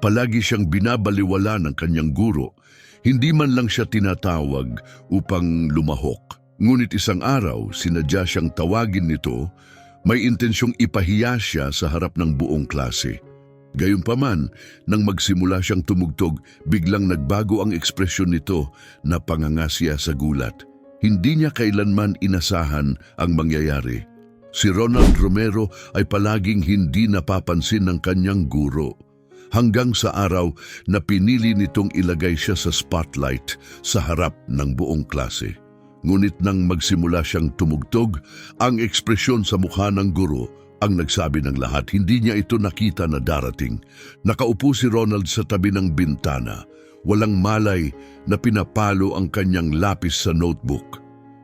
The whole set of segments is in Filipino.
Palagi siyang binabaliwala ng kanyang guro. Hindi man lang siya tinatawag upang lumahok. Ngunit isang araw, sinadya siyang tawagin nito, may intensyong ipahiya siya sa harap ng buong klase. Gayunpaman, nang magsimula siyang tumugtog, biglang nagbago ang ekspresyon nito na pangangasya sa gulat. Hindi niya kailanman inasahan ang mangyayari. Si Ronald Romero ay palaging hindi napapansin ng kanyang guro. Hanggang sa araw na pinili nitong ilagay siya sa spotlight sa harap ng buong klase. Ngunit nang magsimula siyang tumugtog, ang ekspresyon sa mukha ng guro ang nagsabi ng lahat. Hindi niya ito nakita na darating. Nakaupo si Ronald sa tabi ng bintana. Walang malay na pinapalo ang kanyang lapis sa notebook.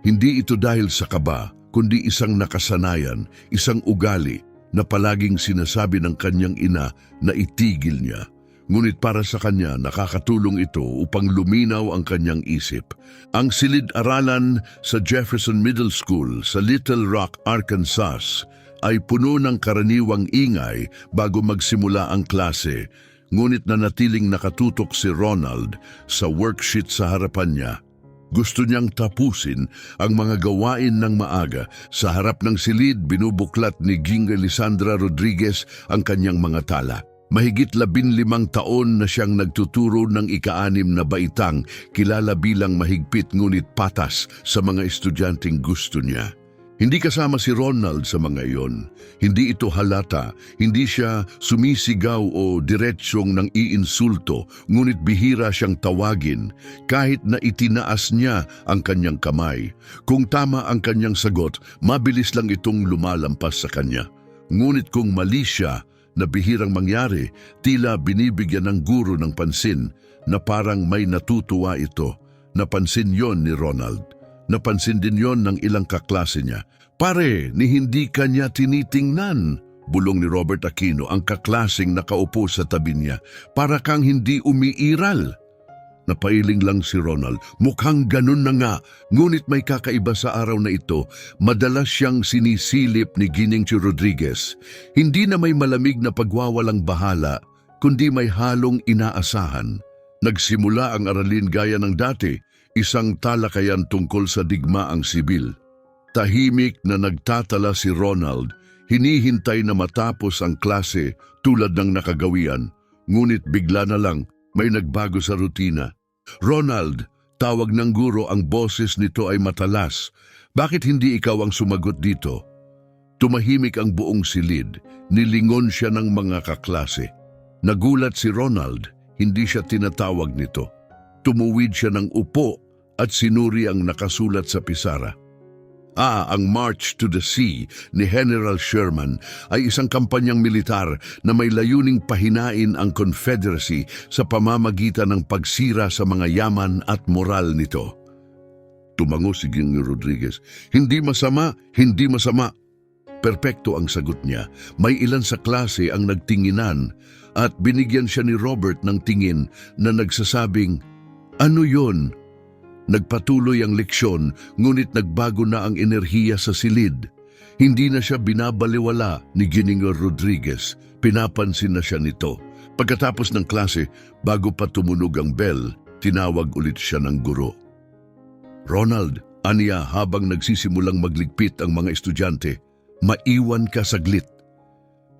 Hindi ito dahil sa kaba, kundi isang nakasanayan, isang ugali na palaging sinasabi ng kanyang ina na itigil niya. Ngunit para sa kanya, nakakatulong ito upang luminaw ang kanyang isip. Ang silid-aralan sa Jefferson Middle School sa Little Rock, Arkansas ay puno ng karaniwang ingay bago magsimula ang klase. Ngunit nanatiling nakatutok si Ronald sa worksheet sa harapan niya. Gusto niyang tapusin ang mga gawain ng maaga. Sa harap ng silid, binubuklat ni Ging Elisandra Rodriguez ang kanyang mga tala. Mahigit labinlimang taon na siyang nagtuturo ng ikaanim na baitang, kilala bilang mahigpit ngunit patas sa mga estudyanteng gusto niya. Hindi kasama si Ronald sa mga iyon. Hindi ito halata, hindi siya sumisigaw o diretsyong nang iinsulto, ngunit bihira siyang tawagin kahit na itinaas niya ang kanyang kamay. Kung tama ang kanyang sagot, mabilis lang itong lumalampas sa kanya. Ngunit kung mali siya, na bihirang mangyari, tila binibigyan ng guro ng pansin na parang may natutuwa ito. Napansin yon ni Ronald. Napansin din yon ng ilang kaklase niya. Pare, ni hindi kanya tinitingnan. Bulong ni Robert Aquino ang kaklasing nakaupo sa tabi niya. Para kang hindi umiiral. Napailing lang si Ronald. Mukhang ganun na nga. Ngunit may kakaiba sa araw na ito. Madalas siyang sinisilip ni Gining Rodriguez. Hindi na may malamig na pagwawalang bahala, kundi may halong inaasahan. Nagsimula ang aralin gaya ng dati, isang talakayan tungkol sa digmaang sibil. Tahimik na nagtatala si Ronald, hinihintay na matapos ang klase tulad ng nakagawian, ngunit bigla na lang may nagbago sa rutina. Ronald, tawag ng guro ang boses nito ay matalas. Bakit hindi ikaw ang sumagot dito? Tumahimik ang buong silid, nilingon siya ng mga kaklase. Nagulat si Ronald, hindi siya tinatawag nito. Tumuwid siya ng upo at sinuri ang nakasulat sa pisara. Ah, ang March to the Sea ni General Sherman ay isang kampanyang militar na may layuning pahinain ang Confederacy sa pamamagitan ng pagsira sa mga yaman at moral nito. Tumango si Ging Rodriguez. Hindi masama, hindi masama. Perpekto ang sagot niya. May ilan sa klase ang nagtinginan at binigyan siya ni Robert ng tingin na nagsasabing, Ano yon? Nagpatuloy ang leksyon, ngunit nagbago na ang enerhiya sa silid. Hindi na siya binabaliwala ni Gininger Rodriguez. Pinapansin na siya nito. Pagkatapos ng klase, bago pa tumunog ang bell, tinawag ulit siya ng guro. Ronald, aniya habang nagsisimulang magligpit ang mga estudyante, maiwan ka saglit.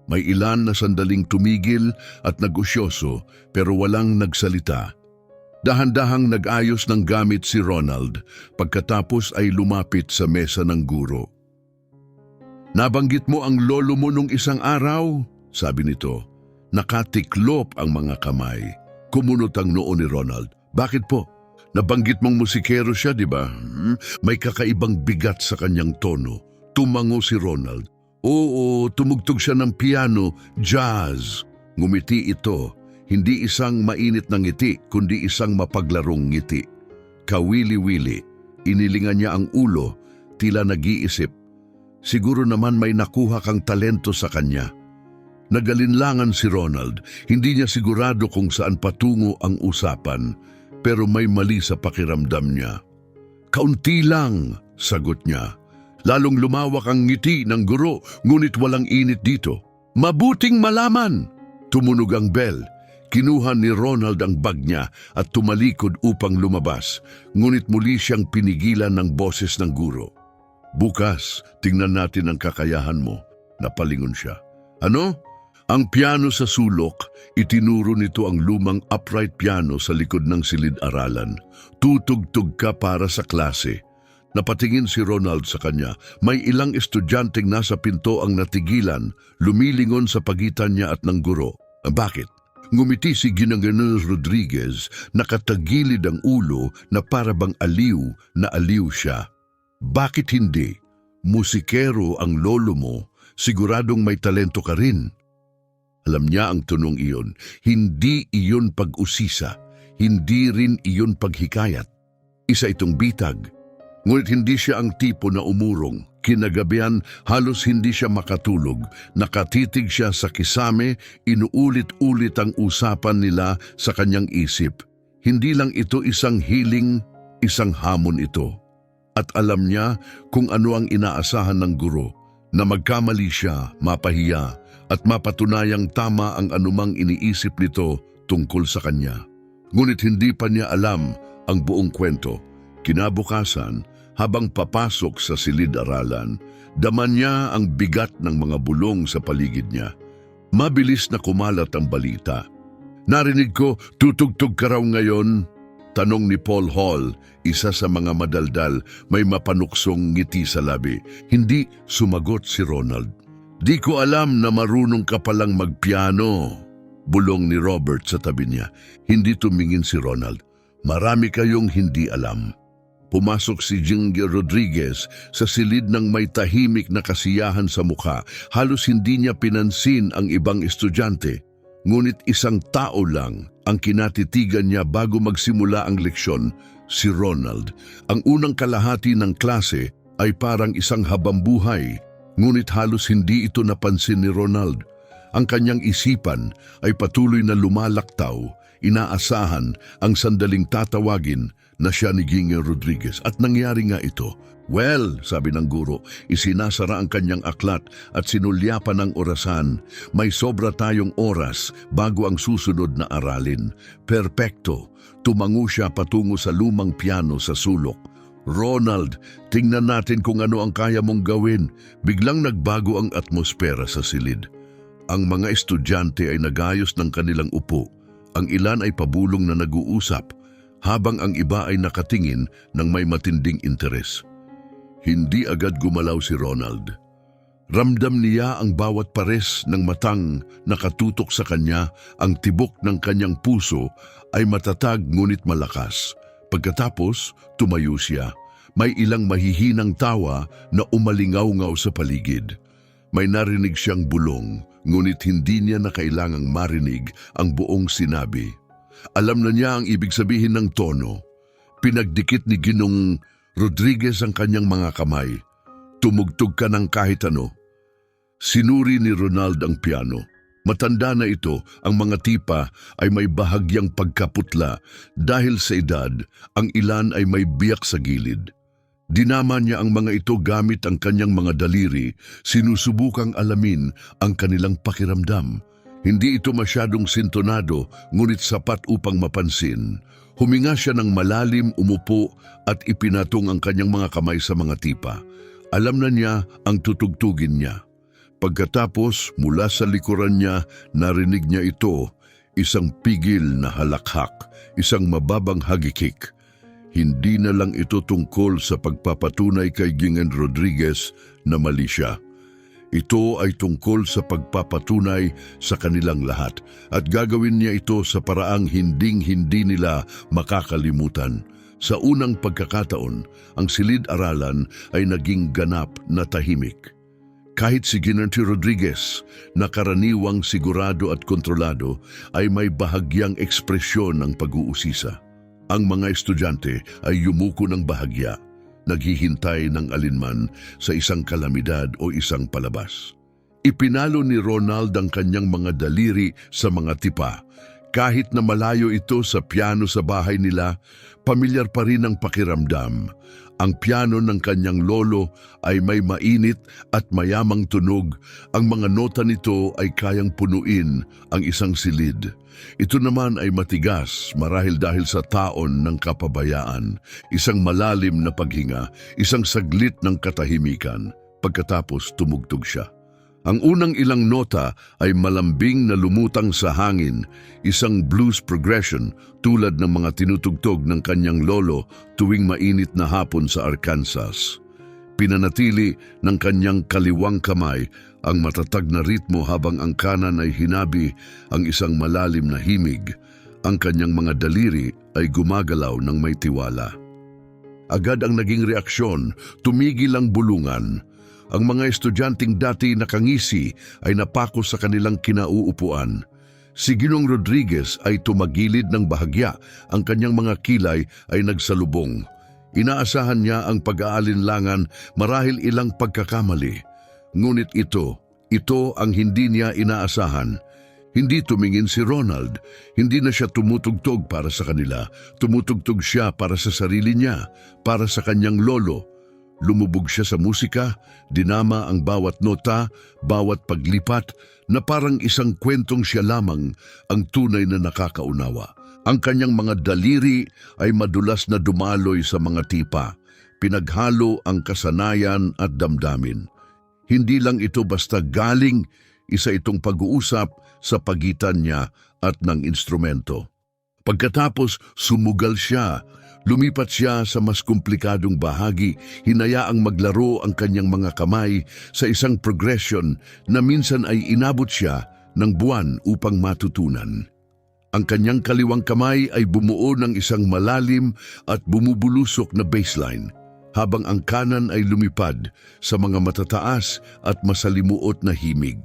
May ilan na sandaling tumigil at nagusyoso pero walang nagsalita. Dahan-dahang nag-ayos ng gamit si Ronald pagkatapos ay lumapit sa mesa ng guro. Nabanggit mo ang lolo mo nung isang araw, sabi nito. Nakatiklop ang mga kamay. Kumunot ang noo ni Ronald. Bakit po? Nabanggit mong musikero siya, di ba? Hmm? May kakaibang bigat sa kanyang tono. Tumango si Ronald. Oo, tumugtog siya ng piano, jazz. Ngumiti ito hindi isang mainit na ngiti, kundi isang mapaglarong ngiti. Kawili-wili, inilingan niya ang ulo, tila nag-iisip. Siguro naman may nakuha kang talento sa kanya. Nagalinlangan si Ronald, hindi niya sigurado kung saan patungo ang usapan, pero may mali sa pakiramdam niya. Kaunti lang, sagot niya. Lalong lumawak ang ngiti ng guro, ngunit walang init dito. Mabuting malaman! Tumunog ang bell. Kinuha ni Ronald ang bag niya at tumalikod upang lumabas, ngunit muli siyang pinigilan ng boses ng guro. Bukas, tingnan natin ang kakayahan mo. Napalingon siya. Ano? Ang piano sa sulok, itinuro nito ang lumang upright piano sa likod ng silid-aralan. Tutugtog ka para sa klase. Napatingin si Ronald sa kanya. May ilang estudyanteng nasa pinto ang natigilan, lumilingon sa pagitan niya at ng guro. Bakit? Ngumiti si Ginanganel Rodriguez, nakatagilid ang ulo na para bang aliw na aliw siya. Bakit hindi? Musikero ang lolo mo, siguradong may talento ka rin. Alam niya ang tunong iyon, hindi iyon pag-usisa, hindi rin iyon paghikayat. Isa itong bitag. Ngunit hindi siya ang tipo na umurong. Kinagabihan, halos hindi siya makatulog. Nakatitig siya sa kisame, inuulit-ulit ang usapan nila sa kanyang isip. Hindi lang ito isang hiling, isang hamon ito. At alam niya kung ano ang inaasahan ng guro, na magkamali siya, mapahiya, at mapatunayang tama ang anumang iniisip nito tungkol sa kanya. Ngunit hindi pa niya alam ang buong kwento. Kinabukasan, habang papasok sa silid-aralan, daman niya ang bigat ng mga bulong sa paligid niya. Mabilis na kumalat ang balita. Narinig ko, tutugtog ka raw ngayon? Tanong ni Paul Hall, isa sa mga madaldal, may mapanuksong ngiti sa labi. Hindi sumagot si Ronald. Di ko alam na marunong ka palang magpiano. Bulong ni Robert sa tabi niya. Hindi tumingin si Ronald. Marami kayong hindi alam. Pumasok si Jingy Rodriguez sa silid ng may tahimik na kasiyahan sa mukha. Halos hindi niya pinansin ang ibang estudyante. Ngunit isang tao lang ang kinatitigan niya bago magsimula ang leksyon, si Ronald. Ang unang kalahati ng klase ay parang isang habambuhay, ngunit halos hindi ito napansin ni Ronald. Ang kanyang isipan ay patuloy na lumalaktaw, inaasahan ang sandaling tatawagin na siya ni Ginge Rodriguez at nangyari nga ito. Well, sabi ng guro, isinasara ang kanyang aklat at sinulyapan ng orasan. May sobra tayong oras bago ang susunod na aralin. Perpekto, tumango siya patungo sa lumang piano sa sulok. Ronald, tingnan natin kung ano ang kaya mong gawin. Biglang nagbago ang atmosfera sa silid. Ang mga estudyante ay nagayos ng kanilang upo. Ang ilan ay pabulong na nag-uusap habang ang iba ay nakatingin ng may matinding interes. Hindi agad gumalaw si Ronald. Ramdam niya ang bawat pares ng matang nakatutok sa kanya, ang tibok ng kanyang puso ay matatag ngunit malakas. Pagkatapos, tumayo siya. May ilang mahihinang tawa na umalingaw-ngaw sa paligid. May narinig siyang bulong, ngunit hindi niya na kailangang marinig ang buong sinabi. Alam na niya ang ibig sabihin ng tono. Pinagdikit ni Ginong Rodriguez ang kanyang mga kamay. Tumugtog ka ng kahit ano. Sinuri ni Ronald ang piano. Matanda na ito, ang mga tipa ay may bahagyang pagkaputla dahil sa edad, ang ilan ay may biyak sa gilid. Dinama niya ang mga ito gamit ang kanyang mga daliri, sinusubukang alamin ang kanilang pakiramdam. Hindi ito masyadong sintonado, ngunit sapat upang mapansin. Huminga siya ng malalim, umupo at ipinatong ang kanyang mga kamay sa mga tipa. Alam na niya ang tutugtugin niya. Pagkatapos, mula sa likuran niya, narinig niya ito, isang pigil na halakhak, isang mababang hagikik. Hindi na lang ito tungkol sa pagpapatunay kay Gingen Rodriguez na mali siya. Ito ay tungkol sa pagpapatunay sa kanilang lahat at gagawin niya ito sa paraang hinding-hindi nila makakalimutan. Sa unang pagkakataon, ang silid-aralan ay naging ganap na tahimik. Kahit si Ginanti Rodriguez, na karaniwang sigurado at kontrolado, ay may bahagyang ekspresyon ng pag-uusisa. Ang mga estudyante ay yumuko ng bahagya, naghihintay ng alinman sa isang kalamidad o isang palabas. Ipinalo ni Ronald ang kanyang mga daliri sa mga tipa. Kahit na malayo ito sa piano sa bahay nila, pamilyar pa rin ang pakiramdam. Ang piano ng kanyang lolo ay may mainit at mayamang tunog. Ang mga nota nito ay kayang punuin ang isang silid. Ito naman ay matigas marahil dahil sa taon ng kapabayaan, isang malalim na paghinga, isang saglit ng katahimikan. Pagkatapos tumugtog siya. Ang unang ilang nota ay malambing na lumutang sa hangin, isang blues progression tulad ng mga tinutugtog ng kanyang lolo tuwing mainit na hapon sa Arkansas. Pinanatili ng kanyang kaliwang kamay ang matatag na ritmo habang ang kanan ay hinabi ang isang malalim na himig. Ang kanyang mga daliri ay gumagalaw ng may tiwala. Agad ang naging reaksyon, tumigil ang bulungan. Ang mga estudyanteng dati nakangisi ay napako sa kanilang kinauupuan. Si Ginong Rodriguez ay tumagilid ng bahagya, ang kanyang mga kilay ay nagsalubong. Inaasahan niya ang pag-aalinlangan marahil ilang pagkakamali. Ngunit ito, ito ang hindi niya inaasahan. Hindi tumingin si Ronald, hindi na siya tumutugtog para sa kanila, tumutugtog siya para sa sarili niya, para sa kanyang lolo. Lumubog siya sa musika, dinama ang bawat nota, bawat paglipat, na parang isang kwentong siya lamang ang tunay na nakakaunawa. Ang kanyang mga daliri ay madulas na dumaloy sa mga tipa, pinaghalo ang kasanayan at damdamin. Hindi lang ito basta galing, isa itong pag-uusap sa pagitan niya at ng instrumento. Pagkatapos sumugal siya, lumipat siya sa mas komplikadong bahagi, hinayaang maglaro ang kanyang mga kamay sa isang progression na minsan ay inabot siya ng buwan upang matutunan. Ang kanyang kaliwang kamay ay bumuo ng isang malalim at bumubulusok na baseline, habang ang kanan ay lumipad sa mga matataas at masalimuot na himig.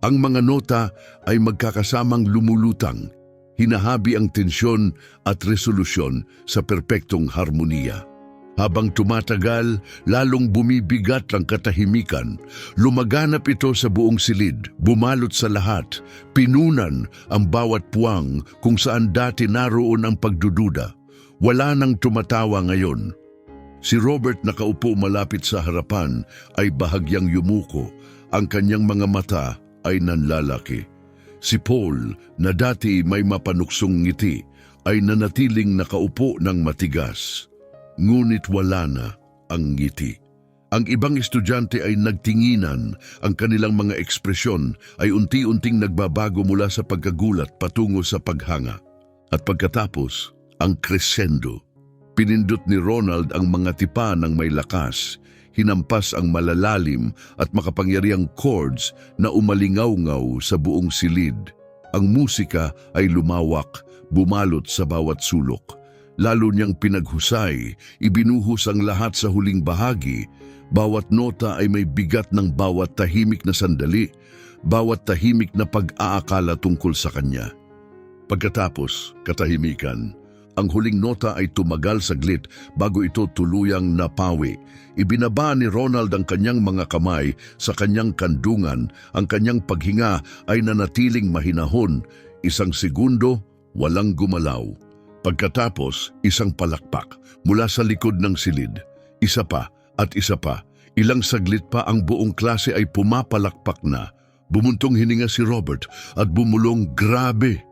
Ang mga nota ay magkakasamang lumulutang, hinahabi ang tensyon at resolusyon sa perpektong harmonia. Habang tumatagal, lalong bumibigat ang katahimikan. Lumaganap ito sa buong silid, bumalot sa lahat, pinunan ang bawat puwang kung saan dati naroon ang pagdududa. Wala nang tumatawa ngayon. Si Robert nakaupo malapit sa harapan ay bahagyang yumuko. Ang kanyang mga mata ay nanlalaki. Si Paul, na dati may mapanuksong ngiti, ay nanatiling nakaupo ng matigas. Ngunit wala na ang ngiti. Ang ibang estudyante ay nagtinginan, ang kanilang mga ekspresyon ay unti-unting nagbabago mula sa pagkagulat patungo sa paghanga. At pagkatapos, ang crescendo. Pinindot ni Ronald ang mga tipa ng may lakas, hinampas ang malalalim at makapangyariang chords na umalingaw-ngaw sa buong silid. Ang musika ay lumawak, bumalot sa bawat sulok. Lalo niyang pinaghusay, ibinuhos ang lahat sa huling bahagi. Bawat nota ay may bigat ng bawat tahimik na sandali, bawat tahimik na pag-aakala tungkol sa kanya. Pagkatapos, katahimikan, ang huling nota ay tumagal saglit bago ito tuluyang napawi. Ibinaba ni Ronald ang kanyang mga kamay sa kanyang kandungan. Ang kanyang paghinga ay nanatiling mahinahon. Isang segundo, walang gumalaw. Pagkatapos, isang palakpak mula sa likod ng silid. Isa pa at isa pa. Ilang saglit pa ang buong klase ay pumapalakpak na. Bumuntong hininga si Robert at bumulong grabe.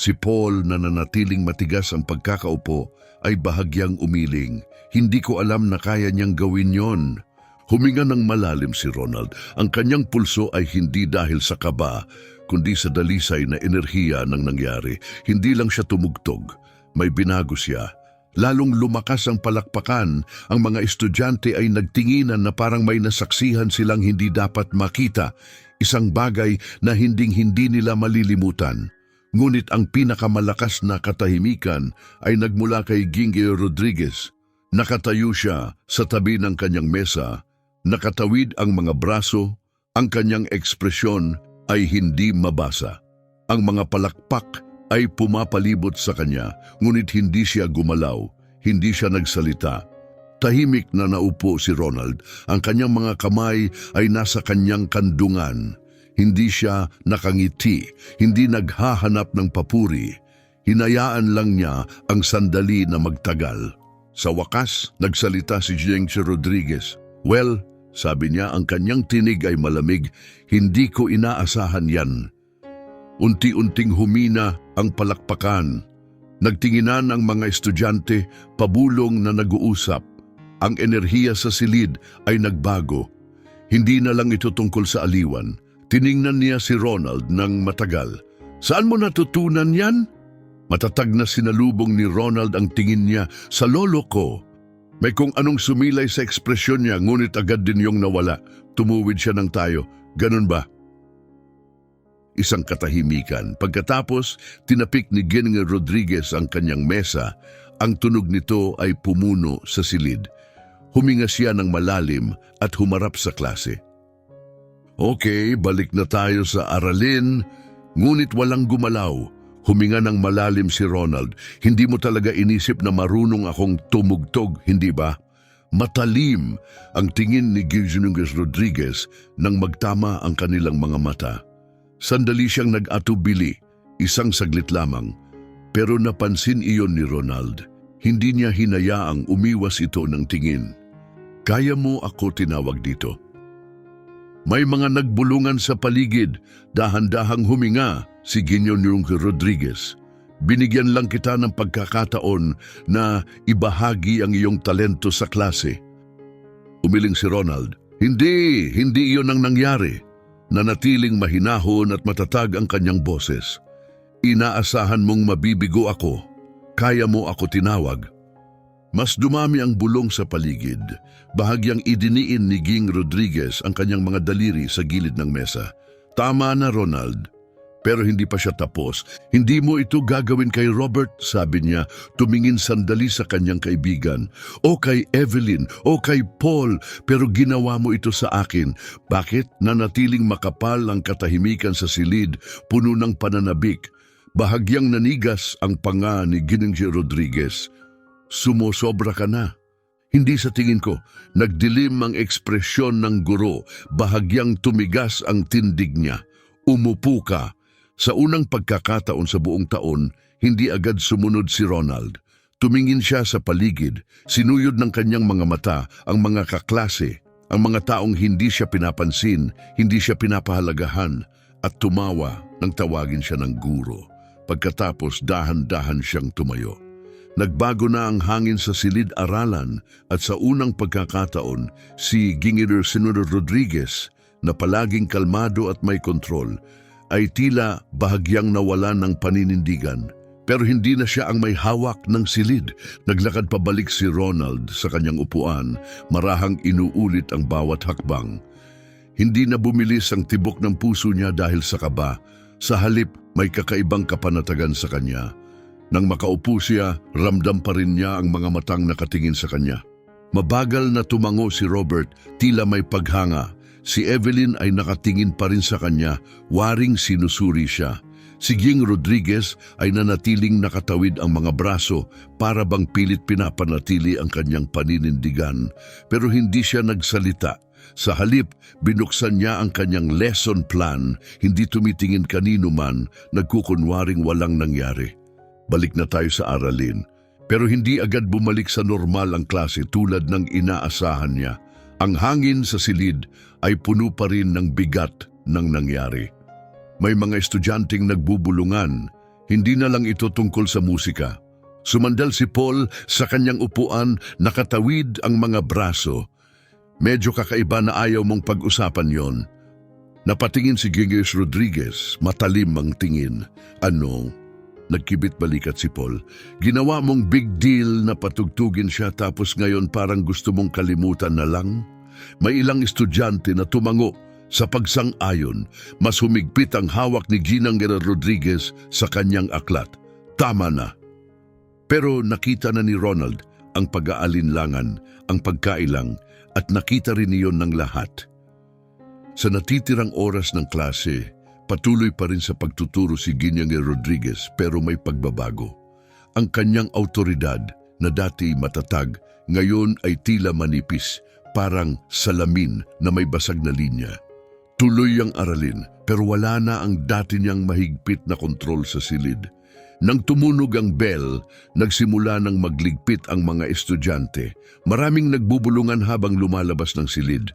Si Paul na nanatiling matigas ang pagkakaupo ay bahagyang umiling. Hindi ko alam na kaya niyang gawin yon. Huminga ng malalim si Ronald. Ang kanyang pulso ay hindi dahil sa kaba, kundi sa dalisay na enerhiya ng nangyari. Hindi lang siya tumugtog. May binago siya. Lalong lumakas ang palakpakan, ang mga estudyante ay nagtinginan na parang may nasaksihan silang hindi dapat makita, isang bagay na hinding-hindi nila malilimutan. Ngunit ang pinakamalakas na katahimikan ay nagmula kay Gingy Rodriguez. Nakatayo siya sa tabi ng kanyang mesa, nakatawid ang mga braso, ang kanyang ekspresyon ay hindi mabasa. Ang mga palakpak ay pumapalibot sa kanya, ngunit hindi siya gumalaw, hindi siya nagsalita. Tahimik na naupo si Ronald, ang kanyang mga kamay ay nasa kanyang kandungan. Hindi siya nakangiti, hindi naghahanap ng papuri. Hinayaan lang niya ang sandali na magtagal. Sa wakas, nagsalita si Jency Rodriguez. Well, sabi niya, ang kanyang tinig ay malamig. Hindi ko inaasahan yan. Unti-unting humina ang palakpakan. Nagtinginan ang mga estudyante, pabulong na nag-uusap. Ang enerhiya sa silid ay nagbago. Hindi na lang ito tungkol sa aliwan. Tiningnan niya si Ronald ng matagal. Saan mo natutunan yan? Matatag na sinalubong ni Ronald ang tingin niya sa lolo ko. May kung anong sumilay sa ekspresyon niya ngunit agad din yung nawala. Tumuwid siya ng tayo. Ganun ba? Isang katahimikan. Pagkatapos, tinapik ni Ginga Rodriguez ang kanyang mesa. Ang tunog nito ay pumuno sa silid. Huminga siya ng malalim at humarap sa klase. Okay, balik na tayo sa aralin. Ngunit walang gumalaw. Huminga ng malalim si Ronald. Hindi mo talaga inisip na marunong akong tumugtog, hindi ba? Matalim ang tingin ni Gilzunungas Rodriguez nang magtama ang kanilang mga mata. Sandali siyang nag-atubili, isang saglit lamang. Pero napansin iyon ni Ronald. Hindi niya hinayaang umiwas ito ng tingin. Kaya mo ako tinawag dito. May mga nagbulungan sa paligid, dahan-dahang huminga si Ginyong Rodriguez. Binigyan lang kita ng pagkakataon na ibahagi ang iyong talento sa klase. Umiling si Ronald. Hindi, hindi iyon ang nangyari. Nanatiling mahinahon at matatag ang kanyang boses. Inaasahan mong mabibigo ako. Kaya mo ako tinawag. Mas dumami ang bulong sa paligid. Bahagyang idiniin ni Ging Rodriguez ang kanyang mga daliri sa gilid ng mesa. Tama na Ronald. Pero hindi pa siya tapos. Hindi mo ito gagawin kay Robert, sabi niya, tumingin sandali sa kanyang kaibigan. O kay Evelyn, o kay Paul, pero ginawa mo ito sa akin. Bakit? Nanatiling makapal ang katahimikan sa silid, puno ng pananabik. Bahagyang nanigas ang panga ni Giningji Rodriguez. Sumosobra ka na. Hindi sa tingin ko, nagdilim ang ekspresyon ng guro, bahagyang tumigas ang tindig niya. Umupo ka. Sa unang pagkakataon sa buong taon, hindi agad sumunod si Ronald. Tumingin siya sa paligid, sinuyod ng kanyang mga mata ang mga kaklase, ang mga taong hindi siya pinapansin, hindi siya pinapahalagahan, at tumawa nang tawagin siya ng guro. Pagkatapos dahan-dahan siyang tumayo. Nagbago na ang hangin sa silid-aralan at sa unang pagkakataon, si Gingider Senador Rodriguez na palaging kalmado at may kontrol ay tila bahagyang nawala ng paninindigan. Pero hindi na siya ang may hawak ng silid. Naglakad pabalik si Ronald sa kanyang upuan, marahang inuulit ang bawat hakbang. Hindi na bumilis ang tibok ng puso niya dahil sa kaba. Sa halip, may kakaibang kapanatagan sa kanya. Nang makaupo siya, ramdam pa rin niya ang mga matang nakatingin sa kanya. Mabagal na tumango si Robert, tila may paghanga. Si Evelyn ay nakatingin pa rin sa kanya, waring sinusuri siya. Si Ging Rodriguez ay nanatiling nakatawid ang mga braso para bang pilit pinapanatili ang kanyang paninindigan. Pero hindi siya nagsalita. Sa halip, binuksan niya ang kanyang lesson plan, hindi tumitingin kanino man, nagkukunwaring walang nangyari. Balik na tayo sa aralin. Pero hindi agad bumalik sa normal ang klase tulad ng inaasahan niya. Ang hangin sa silid ay puno pa rin ng bigat ng nangyari. May mga estudyanteng nagbubulungan, hindi na lang ito tungkol sa musika. Sumandal si Paul sa kanyang upuan, nakatawid ang mga braso. Medyo kakaiba na ayaw mong pag-usapan yon. Napatingin si Ginges Rodriguez, matalim ang tingin. Ano? Nagkibit balikat si Paul. Ginawa mong big deal na patugtugin siya tapos ngayon parang gusto mong kalimutan na lang? May ilang estudyante na tumango sa pagsang-ayon, mas humigpit ang hawak ni Ginang Rodriguez sa kanyang aklat. Tama na. Pero nakita na ni Ronald ang pag-aalinlangan, ang pagkailang, at nakita rin iyon ng lahat. Sa natitirang oras ng klase, patuloy pa rin sa pagtuturo si Ginyang Rodriguez pero may pagbabago. Ang kanyang autoridad na dati matatag, ngayon ay tila manipis, parang salamin na may basag na linya. Tuloy ang aralin pero wala na ang dati niyang mahigpit na kontrol sa silid. Nang tumunog ang bell, nagsimula ng magligpit ang mga estudyante. Maraming nagbubulungan habang lumalabas ng silid.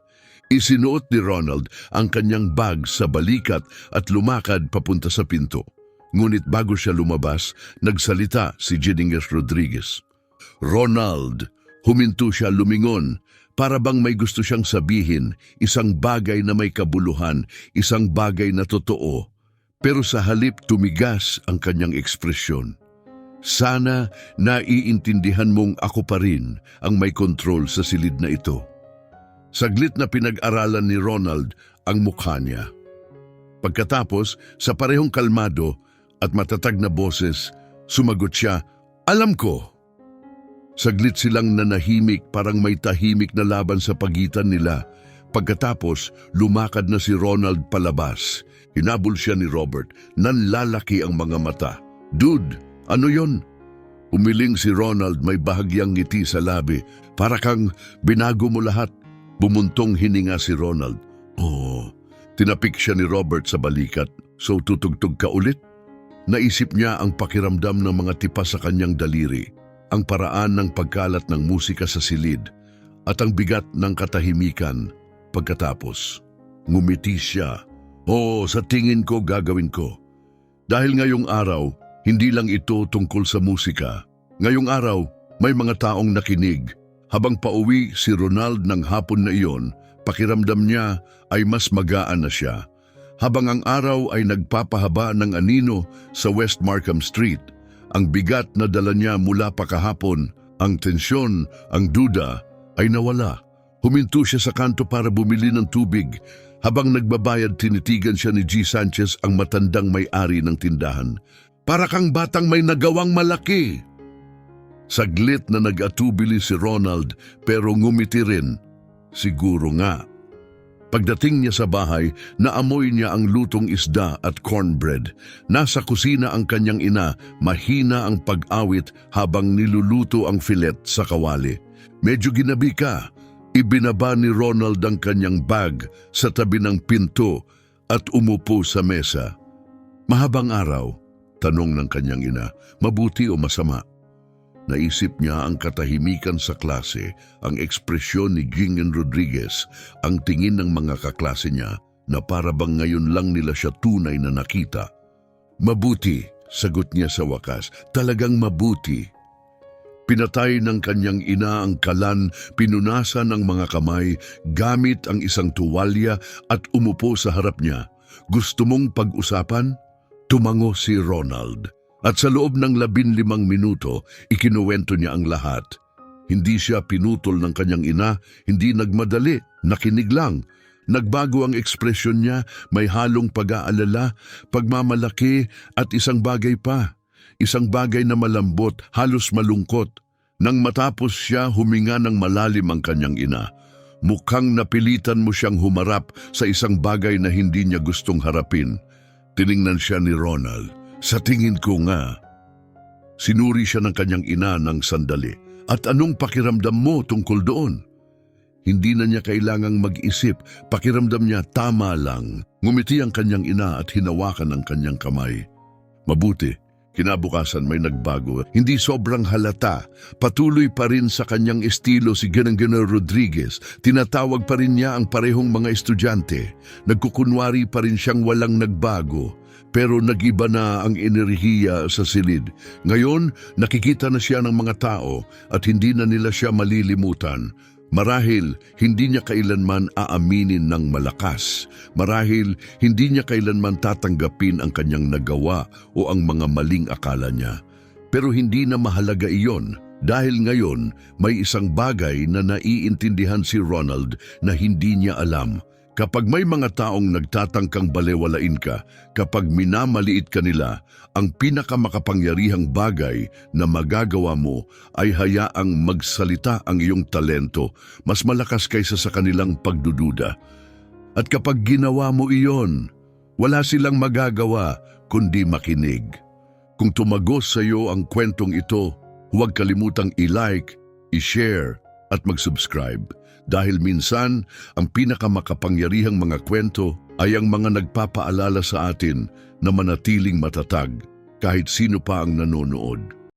Isinuot ni Ronald ang kanyang bag sa balikat at lumakad papunta sa pinto. Ngunit bago siya lumabas, nagsalita si Jedinger Rodriguez. Ronald, huminto siya lumingon para bang may gusto siyang sabihin, isang bagay na may kabuluhan, isang bagay na totoo. Pero sa halip tumigas ang kanyang ekspresyon. Sana naiintindihan mong ako pa rin ang may kontrol sa silid na ito. Saglit na pinag-aralan ni Ronald ang mukha niya. Pagkatapos, sa parehong kalmado at matatag na boses, sumagot siya, Alam ko! Saglit silang nanahimik parang may tahimik na laban sa pagitan nila. Pagkatapos, lumakad na si Ronald palabas. Hinabol siya ni Robert, nanlalaki ang mga mata. Dude, ano yon? Umiling si Ronald may bahagyang ngiti sa labi. Para kang binago mo lahat. Bumuntong hininga si Ronald. Oh, tinapik siya ni Robert sa balikat. So tutugtog ka ulit? Naisip niya ang pakiramdam ng mga tipa sa kanyang daliri, ang paraan ng pagkalat ng musika sa silid, at ang bigat ng katahimikan. Pagkatapos, ngumiti siya. Oo, sa tingin ko gagawin ko. Dahil ngayong araw, hindi lang ito tungkol sa musika. Ngayong araw, may mga taong nakinig. Habang pauwi si Ronald ng hapon na iyon, pakiramdam niya ay mas magaan na siya. Habang ang araw ay nagpapahaba ng anino sa West Markham Street, ang bigat na dala niya mula pa kahapon, ang tensyon, ang duda, ay nawala. Huminto siya sa kanto para bumili ng tubig. Habang nagbabayad, tinitigan siya ni G. Sanchez ang matandang may-ari ng tindahan. Para kang batang may nagawang malaki. Saglit na nag-atubili si Ronald pero ngumiti rin. Siguro nga. Pagdating niya sa bahay, naamoy niya ang lutong isda at cornbread. Nasa kusina ang kanyang ina, mahina ang pag-awit habang niluluto ang filet sa kawali. Medyo ginabi ka. Ibinaba ni Ronald ang kanyang bag sa tabi ng pinto at umupo sa mesa. Mahabang araw, tanong ng kanyang ina, mabuti o masama? Naisip niya ang katahimikan sa klase, ang ekspresyon ni Gingen Rodriguez, ang tingin ng mga kaklase niya na para bang ngayon lang nila siya tunay na nakita. Mabuti, sagot niya sa wakas, talagang mabuti. Pinatay ng kanyang ina ang kalan, pinunasan ng mga kamay, gamit ang isang tuwalya at umupo sa harap niya. Gusto mong pag-usapan? Tumango si Ronald. At sa loob ng labinlimang minuto, ikinuwento niya ang lahat. Hindi siya pinutol ng kanyang ina, hindi nagmadali, nakinig lang. Nagbago ang ekspresyon niya, may halong pag-aalala, pagmamalaki at isang bagay pa. Isang bagay na malambot, halos malungkot. Nang matapos siya, huminga ng malalim ang kanyang ina. Mukhang napilitan mo siyang humarap sa isang bagay na hindi niya gustong harapin. Tiningnan siya ni Ronald. Sa tingin ko nga, sinuri siya ng kanyang ina ng sandali. At anong pakiramdam mo tungkol doon? Hindi na niya kailangang mag-isip, pakiramdam niya tama lang. Ngumiti ang kanyang ina at hinawakan ang kanyang kamay. Mabuti, kinabukasan may nagbago. Hindi sobrang halata. Patuloy pa rin sa kanyang estilo si Ganangana Rodriguez. Tinatawag pa rin niya ang parehong mga estudyante. Nagkukunwari pa rin siyang walang nagbago. Pero nagiba na ang enerhiya sa silid. Ngayon, nakikita na siya ng mga tao at hindi na nila siya malilimutan. Marahil hindi niya kailanman aaminin ng malakas. Marahil hindi niya kailanman tatanggapin ang kanyang nagawa o ang mga maling akala niya. Pero hindi na mahalaga iyon dahil ngayon may isang bagay na naiintindihan si Ronald na hindi niya alam. Kapag may mga taong nagtatangkang balewalain ka, kapag minamaliit ka nila, ang pinakamakapangyarihang bagay na magagawa mo ay hayaang magsalita ang iyong talento, mas malakas kaysa sa kanilang pagdududa. At kapag ginawa mo iyon, wala silang magagawa kundi makinig. Kung tumagos sa iyo ang kwentong ito, huwag kalimutang i-like, i-share at mag-subscribe. Dahil minsan, ang pinakamakapangyarihang mga kwento ay ang mga nagpapaalala sa atin na manatiling matatag kahit sino pa ang nanonood.